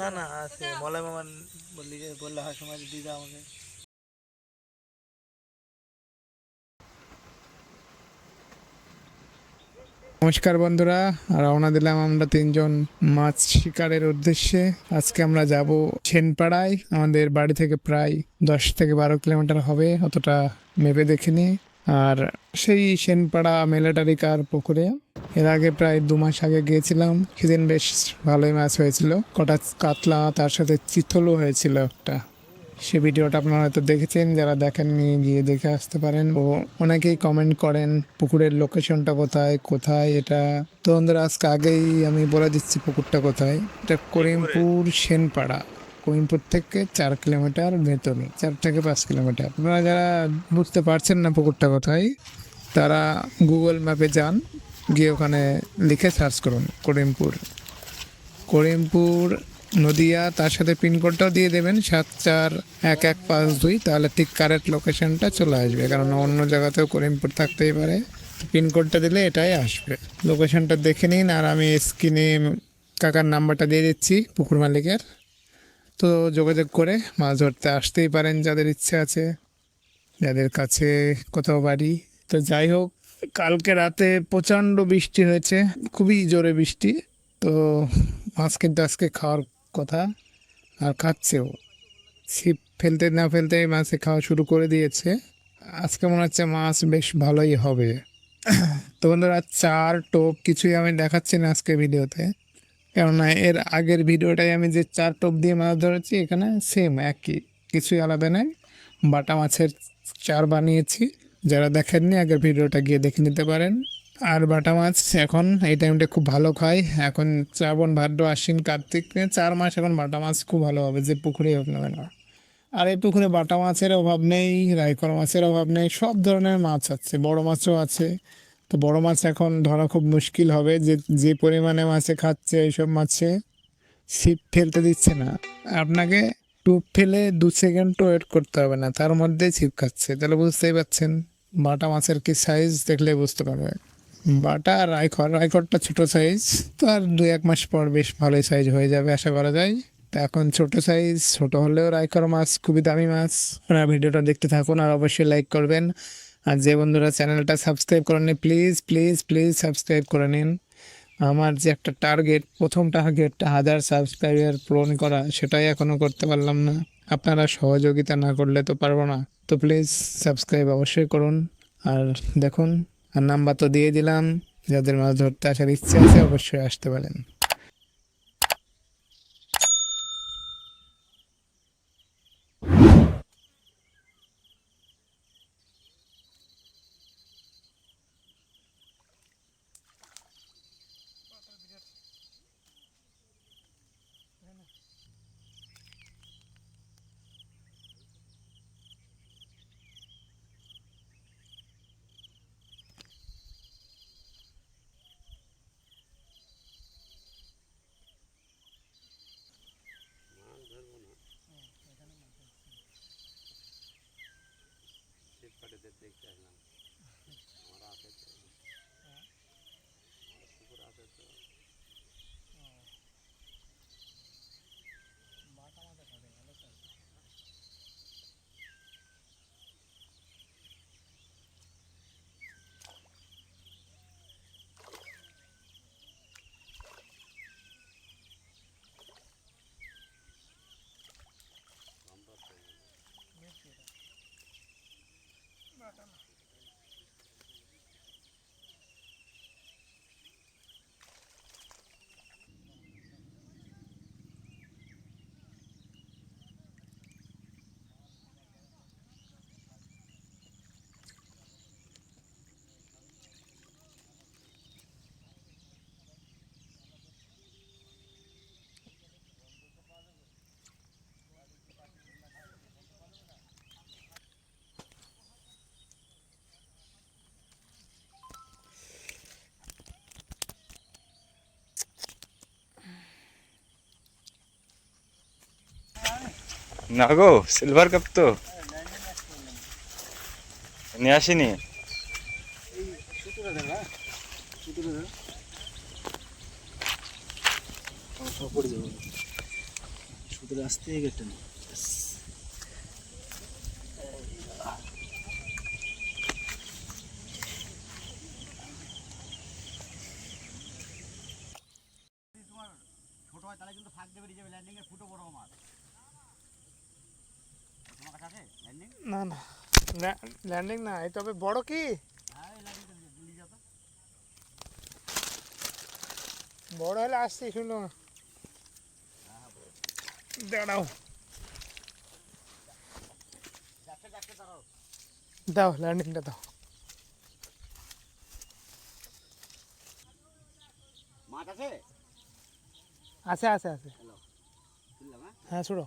না না, আছে। মলয় মামা বললি যে বললে হাসি মাছ দিয়ে দাও আমাকে। নমস্কার বন্ধুরা, রওনা দিলাম আমরা তিনজন মাছ শিকারের উদ্দেশ্যে। আজকে আমরা যাব ছেনপাড়ায় আমাদের বাড়ি থেকে প্রায় দশ থেকে বারো কিলোমিটার হবে, অতটা মেপে দেখিনি। আর সেই সেনপাড়া মিলিটারি কার পুকুরে। এর আগে প্রায় দু মাস আগে গিয়েছিলাম। সেদিন বেশ ভালোই মাছ হয়েছিল। কটা কাতলা, তার সাথে চিতলও হয়েছিল একটা। সে ভিডিওটা আপনারা হয়তো দেখেছেন, যারা দেখেননি গিয়ে দেখে আসতে পারেন। ও অনেকেই কমেন্ট করেন, পুকুরের লোকেশনটা কোথায় কোথায় এটা? তো বন্ধুরা, আজকে আগেই আমি বলে দিচ্ছি পুকুরটা কোথায়। এটা করিমপুর সেনপাড়া। করিমপুর থেকে চার কিলোমিটার ভেতরে চার থেকে পাঁচ কিলোমিটার। আপনারা যারা বুঝতে পারছেন না পুকুরটা কোথায়, তারা গুগল ম্যাপে যান, গিয়ে ওখানে লিখে সার্চ করুন, করিমপুর। করিমপুর নদিয়া, তার সাথে পিনকোডটাও দিয়ে দেবেন, সাত চার এক এক পাঁচ দুই, তাহলে ঠিক কারেক্ট লোকেশনটা চলে আসবে। কারণ অন্য জায়গাতেও করিমপুর থাকতেই পারে। পিনকোডটা দিলে এটাই আসবে। লোকেশনটা দেখে নিন, আর আমি স্ক্রিনে কাকার নাম্বারটা দিয়ে দিচ্ছি, পুকুর মালিকের। তো যোগাযোগ করে মাছ ধরতে আসতেই পারেন যাদের ইচ্ছে আছে, যাদের কাছে কোথাও বাড়ি। তো যাই হোক, কালকে রাতে প্রচণ্ড বৃষ্টি হয়েছে, খুবই জোরে বৃষ্টি। তো মাছ কিন্তু আজকে খাওয়ার কথা, আর খাচ্ছেও। ছিপ ফেলতে না ফেলতে মাছে খাওয়া শুরু করে দিয়েছে। আজকে মনে হচ্ছে মাছ বেশ ভালোই হবে। তো বন্ধুরা, চার টোপ কিছুই আমি দেখাচ্ছি না আজকে ভিডিওতে। কেননা এর আগের ভিডিওটাই আমি যে চার টোপ দিয়ে মাছ ধরেছি, এখানে সেম একই, কিছুই আলাদা নেই। বাটা মাছের চার বানিয়েছি, যারা দেখেননি আগের ভিডিওটা গিয়ে দেখে নিতে পারেন। আর বাটা মাছ এখন এই টাইমটা খুব ভালো খায় এখন শ্রাবণ, ভাদ্র, আশ্বিন, কার্তিক চার মাস এখন বাটা মাছ খুব ভালো হবে, যে পুকুরে হোক না কেন। আর এই পুকুরে বাটা মাছের অভাব নেই রাইকর মাছের অভাব নেই, সব ধরনের মাছ আছে, বড় মাছও আছে তো বড় মাছ এখন ধরা খুব মুশকিল হবে। যে যে পরিমাণে মাছে খাচ্ছে, এইসব মাছে ছিপ ফেলতে দিচ্ছে না। আপনাকে টুপ ফেলে দু সেকেন্ড ওয়েট করতে হবে না, তার মধ্যে ছিপ খাচ্ছে। তাহলে বুঝতেই পারছেন বাটা মাছের কি সাইজ দেখলে বুঝতে পারবে বাটা আর রাইখর রাইখরটা ছোট সাইজ তো আর দু এক মাস পর বেশ ভালোই সাইজ হয়ে যাবে, আশা করা যায়। তা এখন ছোট সাইজ ছোট হলেও রাইখর মাছ, খুবই দামি মাছ। আপনারা ভিডিওটা দেখতে থাকুন আর অবশ্যই লাইক করবেন। আর যে বন্ধুরা চ্যানেলটা সাবস্ক্রাইব করেননি প্লিজ প্লিজ প্লিজ সাবস্ক্রাইব করে নিন। আমার যে একটা টার্গেট প্রথম টার্গেটটা হাজার সাবস্ক্রাইবার পূরণ করা, সেটাই এখনও করতে পারলাম না। আপনারা সহযোগিতা না করলে তো পারব না। তো প্লিজ সাবস্ক্রাইব অবশ্যই করুন। আর দেখুন, আর নাম্বার তো দিয়ে দিলাম। যাদের মাছ ধরতে আসার ইচ্ছে আছে, অবশ্যই আসতে পারেন। না গো সিলভার কাপ তো। নিয়ে আসিনি? ছোট হয়, তাহলে কিন্তু ফাঁক দেবে ল্যান্ডিং এর ফুটো বড় তোমার কাছে আছে ল্যান্ডিং না না ল্যান্ডিং না এই তবে বড় কি? বড় হলে আসছি শুনো। দাঁড়াও। দাও ল্যান্ডিংটা দাও। আছে? আছে আছে হ্যাঁ হ্যাঁ ছোড়ো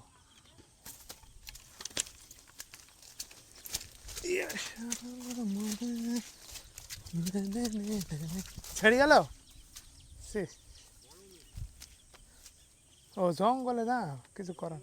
ছেড়ে গেল? শেষ ও জঙ্গলে না কিছু করার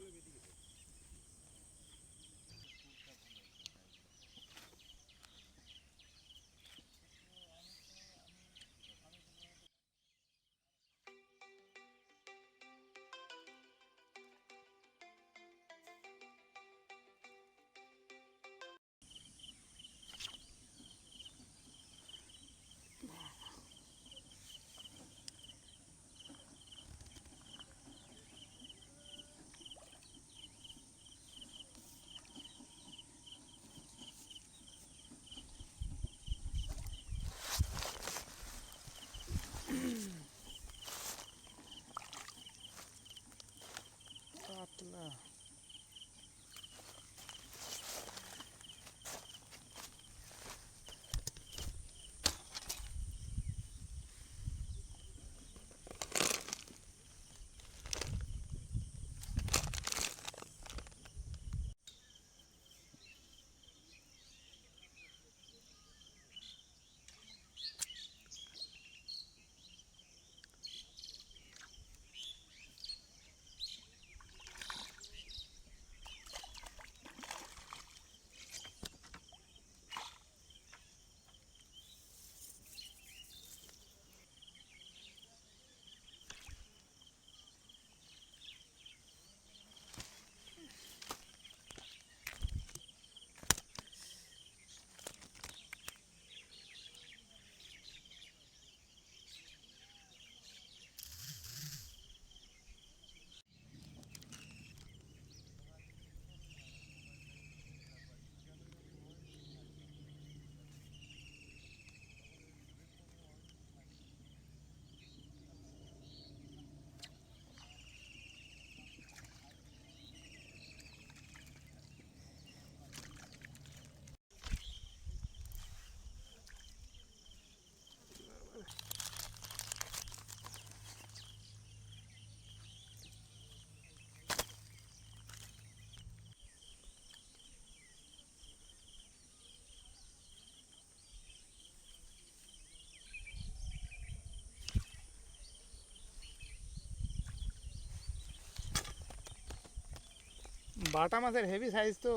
বাটা মাছের হেভি সাইজ তো।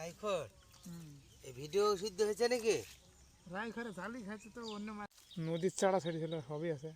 রাইফল এই ভিডিও শুদ্ধ হয়েছে নাকি? রাইকরে জালি তো অন্য নদীর চাড়া ছেড়েছিল সবই আছে।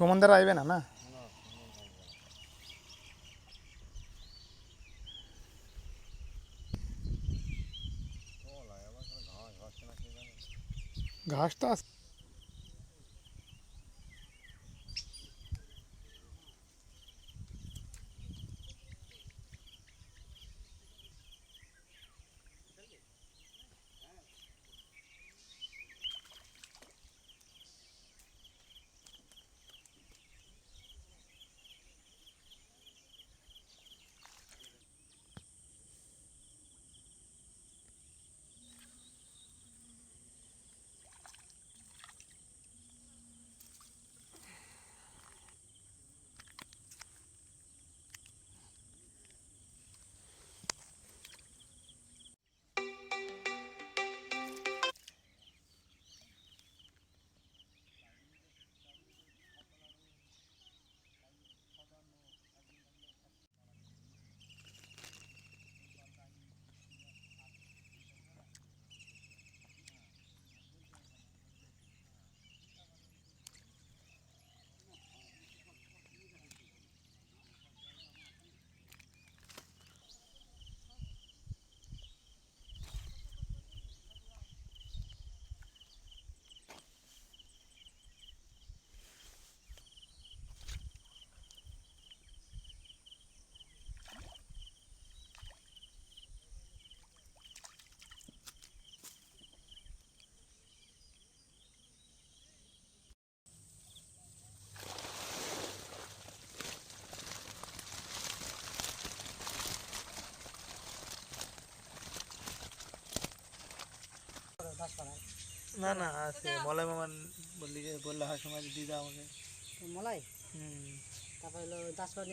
সুমন দ্বারা আইবে না না? ঘাস তো না না আছে। মলাই মামার বললি যে বললে হয় সময় দিয়ে দাও আমাকে। মলাই? হুম। তারপর হলো দাসপাড়া